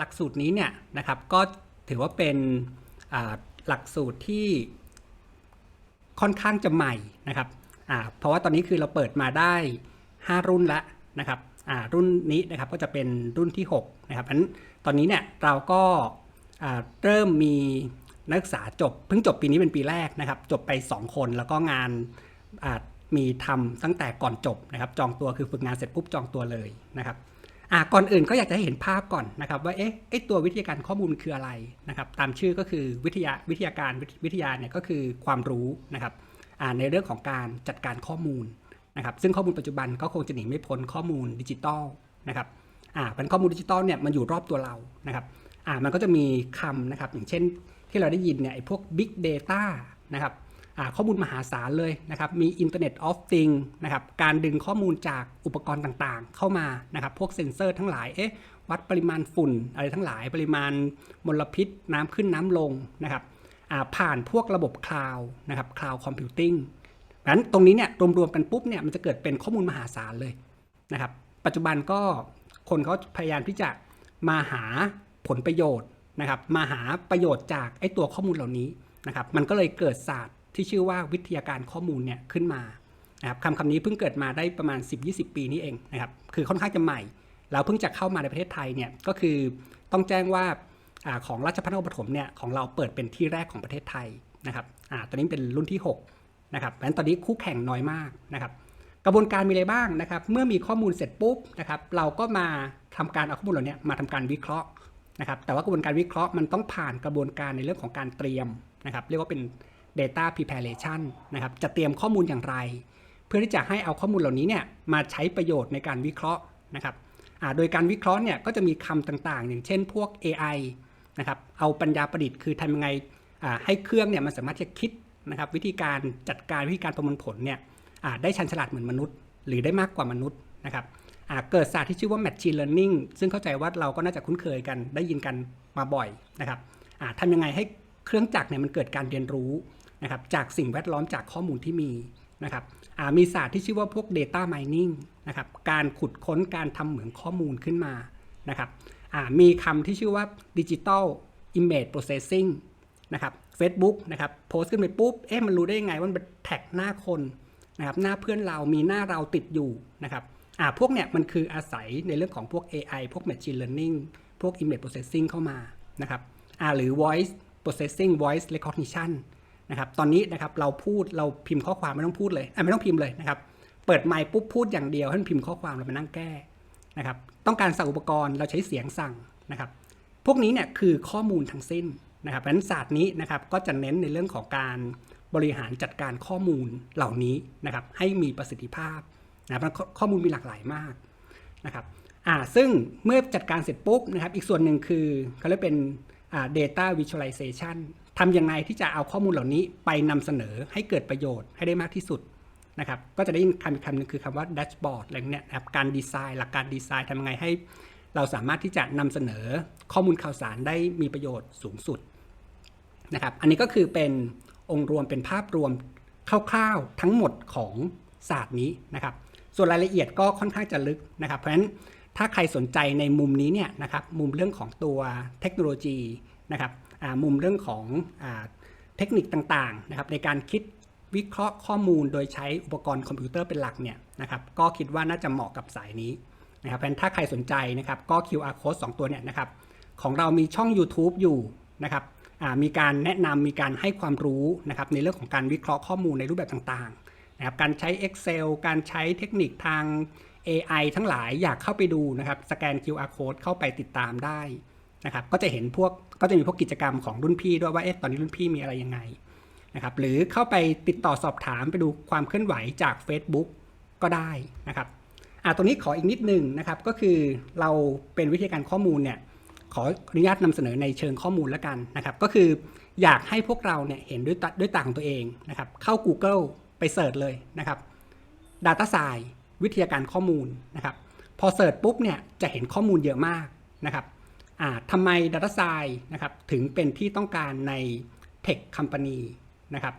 หลักสูตรนี้เนี่ยนะครับก็ถือว่าเป็นหลักสูตรที่ค่อนข้างจะใหม่นะครับเพราะว่าตอนนี้คือเราเปิดมาได้ 5 รุ่นแล้วนะครับรุ่นนี้นะครับก็จะเป็นรุ่นที่6นะครับอันตอนนี้เนี่ยเราก็เริ่มมีนักศึกษาจบเพิ่งจบปีนี้เป็นปีแรกนะครับ จบไป 2 คนแล้วก็งานมีทำตั้งแต่ก่อนจบนะครับ จองตัวคือฝึกงานเสร็จปุ๊บจองตัวเลยนะครับ อะก่อนอื่นก็อยากจะให้เห็นภาพก่อนนะครับว่าเอ๊ะไอตัววิทยาการข้อมูลคืออะไรนะครับตามชื่อก็คือวิทยาวิทยาการวิทยาเนี่ยก็คือความรู้นะครับอ่าในเรื่องของการจัดการข้อมูลนะครับซึ่งข้อมูลปัจจุบันก็คงจะหนีไม่พ้นข้อมูลดิจิตอลนะครับอ่าเป็นข้อมูลดิจิตอลเนี่ยมันอยู่รอบตัวเรานะครับอ่ามันก็จะมีคำนะครับอย่างเช่นที่เราได้ยินเนี่ยไอพวก Big Data นะครับ ข้อมูลมหาศาลเลยนะครับมี Internet of Things นะครับการดึงข้อมูลจากอุปกรณ์ต่างๆ เข้ามานะครับพวกเซ็นเซอร์ทั้งหลายเอ๊ะวัดปริมาณฝุ่นอะไรทั้งหลายปริมาณมลพิษน้ำขึ้นน้ำลงนะครับผ่านพวกระบบคลาวนะครับคลาวคอมพิวติ้งนั้นตรงนี้เนี่ยรวมๆกันปุ๊บเนี่ยมันจะเกิดเป็นข้อมูลมหาศาลเลยนะครับปัจจุบันก็คนเขาพยายามที่จะมาหาผลประโยชน์นะครับมาหาประโยชน์จากไอ้ตัวข้อมูลเหล่านี้นะครับมันก็เลยเกิดศาสตร์ ที่ชื่อว่าวิทยาการข้อมูลเนี่ยขึ้นมานะครับคำคำนี้เพิ่งเกิดมาได้ประมาณ 10-20 ปีนี้เองนะครับคือค่อนข้างจะใหม่ แล้วเพิ่งจะเข้ามาในประเทศไทยเนี่ยก็คือต้องแจ้งว่าอของราชภัฏนครปฐมเนี่ยของเราเปิดเป็นที่แรกของประเทศไทยนะครับอตอนนี้เป็นรุ่นที่6นะครับเพราะฉะนั้นตอนนี้คู่แข่งน้อยมากนะครับกระบวนการมีอะไรบ้างนะครับ เมื่อมีข้อมูลเสร็จปุ๊บนะครับเราก็มาทำการเอาข้อมูลเหล่านี้มาทำการวิเคราะห์นะครับแต่ว่ากระบวนการวิเคราะห์มันต้องผ่านกระบวนการในเรื่องของการเตรียมนะครับเรียกว่าเป็น data preparation นะครับจะเตรียมข้อมูลอย่างไร เพื่อที่จะให้เอาข้อมูลเหล่านี้เนี่ยมาใช้ประโยชน์ในการวิเคราะห์นะครับโดยการวิเคราะห์เนี่ยก็จะมีคำต่างๆ อย่างเช่นพวก AI นะครับเอาปัญญาประดิษฐ์คือทำยังไงให้เครื่องเนี่ยมันสามารถจะคิดนะครับวิธีการจัดการวิธีการประมวลผลเนี่ยได้ชันฉลาดเหมือนมนุษย์ หรือได้มากกว่ามนุษย์นะครับเกิดศาสตร์ที่ชื่อว่า Machine Learning ซึ่งเข้าใจว่าเราก็น่าจะคุ้นเคยกันได้ยินกันมาบ่อยนะครับทำยังไงให้เครื่องจักรเนี่ยมันเกิดการเรียนรู้ นะครับจากสิ่งแวดล้อมจากข้อมูลที่มีนะครับมีศาสตร์ที่ชื่อว่าพวก Data Mining นะครับการขุดค้นการทำเหมืองข้อมูลขึ้นมานะครับมีคำที่ชื่อว่า Digital Image Processing นะครับ Facebook นะครับโพสต์ขึ้นไปปุ๊บ เอ๊ะมันรู้ได้ยังไงว่ามันเป็นแท็กหน้าคนนะครับหน้าเพื่อนเรามีหน้าเราติดอยู่นะครับอ่าพวกเนี่ยมันคืออาศัยในเรื่องของพวก AI พวก Machine Learning พวก Image Processing เข้ามานะครับอ่าหรือ Voice Processing Voice Recognition นะครับตอนนี้นะครับเราพูดเราพิมพ์ข้อความไม่ต้องพูดเลยไม่ต้องพิมพ์เลยนะครับเปิดไมค์ปุ๊บพูดอย่างเดียวให้มันพิมพ์ข้อความเราไปนั่งแก้นะครับต้องการสั่งอุปกรณ์เราใช้เสียงสั่งนะครับพวกนี้เนี่ยคือข้อมูลทั้งสิ้นนะครับเพราะฉะนั้นศาสตร์นี้นะครับก็จะเน้นในเรื่องของการบริหารจัดการข้อมูลเหล่านี้นะครับให้มีประสิทธิภาพนะเพราะข้อมูลมีหลากหลายมากนะครับอ่าซึ่งเมื่อจัดการเสร็จปุ๊บนะครับอีกส่วนหนึ่งคือเขาเรียกเป็นอ่า data visualization ทำยังไงที่จะเอาข้อมูลเหล่านี้ไปนำเสนอให้เกิดประโยชน์ให้ได้มากที่สุดนะครับ ก็จะได้ยินคำอีกคำหนึงคือคำว่า dashboard อะไรเนี้ยนะครับการดีไซน์หลักการดีไซน์ทำยังไงให้เราสามารถที่จะนำเสนอข้อมูลข่าวสารได้มีประโยชน์สูงสุดนะครับ อันนี้ก็คือเป็นองค์รวมเป็นภาพรวมคร่าวๆทั้งหมดของศาสตร์นี้นะครับ ส่วนรายละเอียดก็ค่อนข้างจะลึกนะครับ เพราะฉะนั้นถ้าใครสนใจในมุมนี้เนี่ยนะครับ มุมเรื่องของตัวเทคโนโลยีนะครับ มุมเรื่องของอเทคนิคต่างๆนะครับในการคิดวิเคราะห์ข้อมูลโดยใช้อุปกรณ์คอมพิวเตอร์เป็นหลักเนี่ยนะครับก็คิดว่าน่าจะเหมาะกับสายนี้นะครับเพราะฉะนั้นถ้าใครสนใจนะครับก็ QR code 2 ตัวเนี่ยนะครับของเรามีช่อง YouTube อยู่นะครับมีการแนะนำมีการให้ความรู้นะครับในเรื่องของการวิเคราะห์ข้อมูลในรูปแบบต่างๆนะครับการใช้ Excel การใช้เทคนิคทาง AI ทั้งหลายอยากเข้าไปดูนะครับสแกน QR code เข้าไปติดตามได้ นะครับก็จะเห็นพวกก็จะมีพวกกิจกรรมของรุ่นพี่ด้วยว่าเอ๊ะตอนนี้รุ่นพี่มีอะไรยังไงนะครับหรือเข้าไปติดต่อสอบถามไปดูความเคลื่อนไหวจาก Facebook ก็ได้นะครับอ่าตรงนี้ขออีกนิดหนึ่งนะครับก็คือเราเป็นวิทยาการข้อมูลเนี่ยขออนุญาตนำเสนอในเชิงข้อมูลแล้วกันนะครับก็คืออยากให้พวกเราเนี่ยเห็นด้วยตาด้วยตาของตัวเองนะครับเข้า Google ไปเสิร์ชเลยนะครับ Data s c i e n c e วิทยาการข้อมูลนะครับพอเสิร์ชปุ๊บเนี่ยจะเห็นข้อมูลเยอะมากนะครับ ทำไม Data s c i e n c e นะครับถึงเป็นที่ต้องการใน Tech Company นะครับ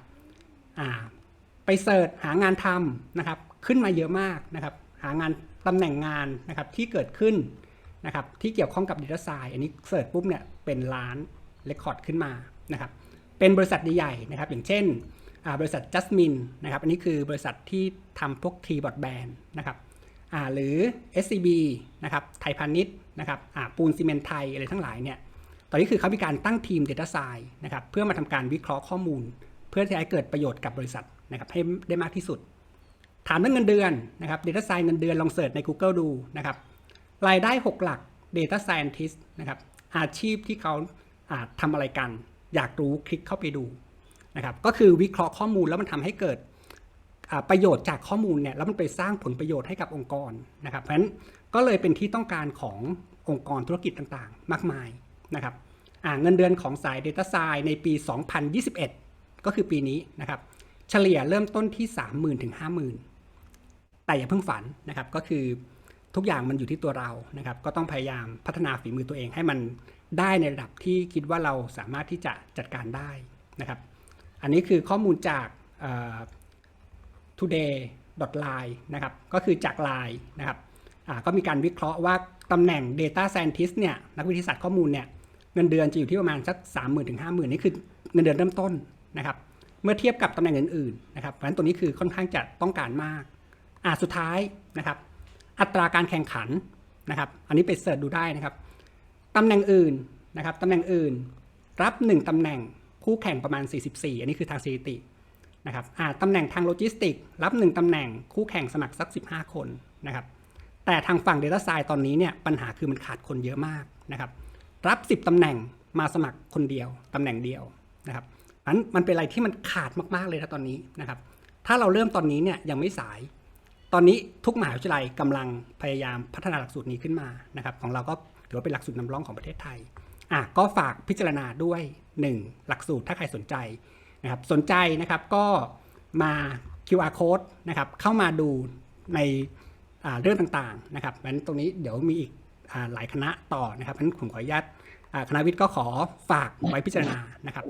ไปเสิร์ชหางานทำนะครับขึ้นมาเยอะมากนะครับหางานตำแหน่งงานนะครับที่เกิดขึ้นนะครับที่เกี่ยวข้องกับ Data Science อันนี้เสิร์ชปุ๊บเนี่ยเป็นล้านเรคคอร์ดขึ้นมานะครับเป็นบริษัทใหญ่ๆนะครับอย่างเช่นบริษัท Jasmine นะครับอันนี้คือบริษัทที่ทำพวก t b o a d Band นะครับหรือ SCB นะครับไทยพาณิชย์ นะครับปูนซีเมนต์ไทยอะไรทั้งหลายเนี่ยตอนนี้คือเขามีการตั้งทีม Data Science นะครับเพื่อมาทำการวิเคราะห์ข้อมูล เพื่อที่จะให้เกิดประโยชน์กับบริษัทนะครับให้ได้มากที่สุด ถามเรื่องเงินเดือนนะครับ Data Science เงินเดือนลองเสิร์ชใน Google ดูนะครับรายได้ 6 หลัก Data Scientist นะครับอาชีพที่เขาอ่าทำอะไรกัน อยากรู้คลิกเข้าไปดูนะครับก็คือวิเคราะห์ข้อมูลแล้วมันทำให้เกิดประโยชน์จากข้อมูลเนี่ยแล้วมันไปสร้างผลประโยชน์ให้กับองค์กรนะครับเพราะฉะนั้น ก็เลยเป็นที่ต้องการขององค์กรธุรกิจต่างๆ มากมายนะครับเงินเดือนของสาย Data Science ในปี 2021 ก็คือปีนี้นะครับ เฉลี่ยเริ่มต้นที่ 30,000ถึง50,000 แต่อย่าเพิ่งฝันนะครับ ก็คือทุกอย่างมันอยู่ที่ตัวเรานะครับ ก็ต้องพยายามพัฒนาฝีมือตัวเองให้มันได้ในระดับที่คิดว่าเราสามารถที่จะจัดการได้นะครับ อันนี้คือข้อมูลจาก today.line นะครับ ก็คือจาก Line นะครับ ก็มีการวิเคราะห์ว่าตำแหน่ง Data Scientist เนี่ยนักวิทยาศาสตร์ข้อมูลเนี่ยเงินเดือนจะอยู่ที่ประมาณสัก 30,000ถึง50,000 นี่คือเงินเดือนเริ่มต้นนะครับเมื่อเทียบกับตำแหน่งอื่นๆนะครับเพราะฉะนั้นตัวนี้คือค่อนข้างจะต้องการมากอ่าสุดท้ายนะครับอัตราการแข่งขันนะครับอันนี้ไปเสิร์ชดูได้นะครับตำแหน่งอื่นนะครับตำแหน่งอื่น รับ 1ตำแหน่งคู่แข่งประมาณ 44 อันนี้คือทางสถิตินะครับอ่าตำแหน่งทางโลจิสติก รับ 1ตำแหน่งคู่แข่งสมัครสัก 15 คนนะครับ แต่ทางฝั่ง Data Science ตอนนี้เนี่ยปัญหาคือมันขาดคนเยอะมากนะครับ รับ 10ตำแหน่งมาสมัครคนเดียวตำแหน่งเดียวนะครับอันมันเป็นอะไรที่มันขาดมากๆเลยนะตอนนี้นะครับ ถ้าเราเริ่มตอนนี้เนี่ยยังไม่สาย ตอนนี้ทุกมหาวิทยาลัยกำลังพยายามพัฒนาหลักสูตรนี้ขึ้นมานะครับ ของเราก็ถือว่าเป็นหลักสูตรนำร่องของประเทศไทยอะก็ฝากพิจารณาด้วย 1 หลักสูตรถ้าใครสนใจนะครับ สนใจนะครับก็มา QR code นะครับเข้ามาดูใน เรื่องต่างๆนะครับงั้นตรงนี้เดี๋ยวมีอีกอหลายคณะต่อนะครับงั้นผมขออนุญาตคณะวิทย์ก็ขอฝากไว้พิจารณานะครับ